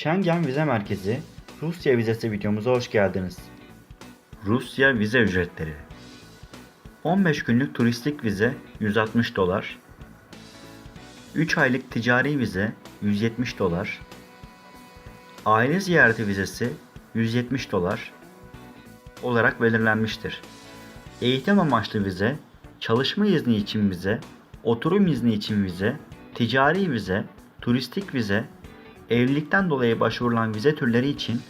Schengen Vize Merkezi Rusya vizesi videomuza hoş geldiniz. Rusya vize ücretleri 15 günlük turistik vize 160 dolar 3 aylık ticari vize 170 dolar Aile ziyareti vizesi 170 dolar olarak belirlenmiştir. Eğitim amaçlı vize, çalışma izni için vize, oturum izni için vize, ticari vize, turistik vize, evlilikten dolayı başvurulan vize türleri için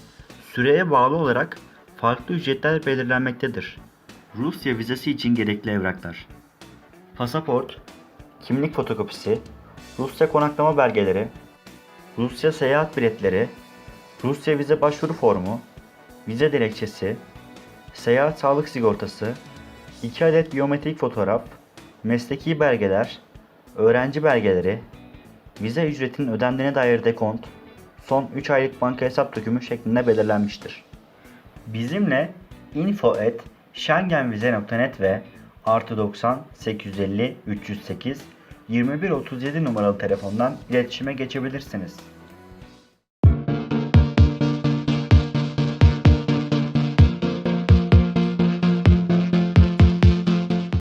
süreye bağlı olarak farklı ücretler belirlenmektedir. Rusya vizesi için gerekli evraklar. Pasaport, kimlik fotokopisi, Rusya konaklama belgeleri, Rusya seyahat biletleri, Rusya vize başvuru formu, vize dilekçesi, seyahat sağlık sigortası, 2 adet biyometrik fotoğraf, mesleki belgeler, öğrenci belgeleri, vize ücretinin ödendiğine dair dekont, son 3 aylık banka hesap dökümü şeklinde belirlenmiştir. Bizimle info at schengenvize.net ve artı 90 850 308 2137 numaralı telefondan iletişime geçebilirsiniz.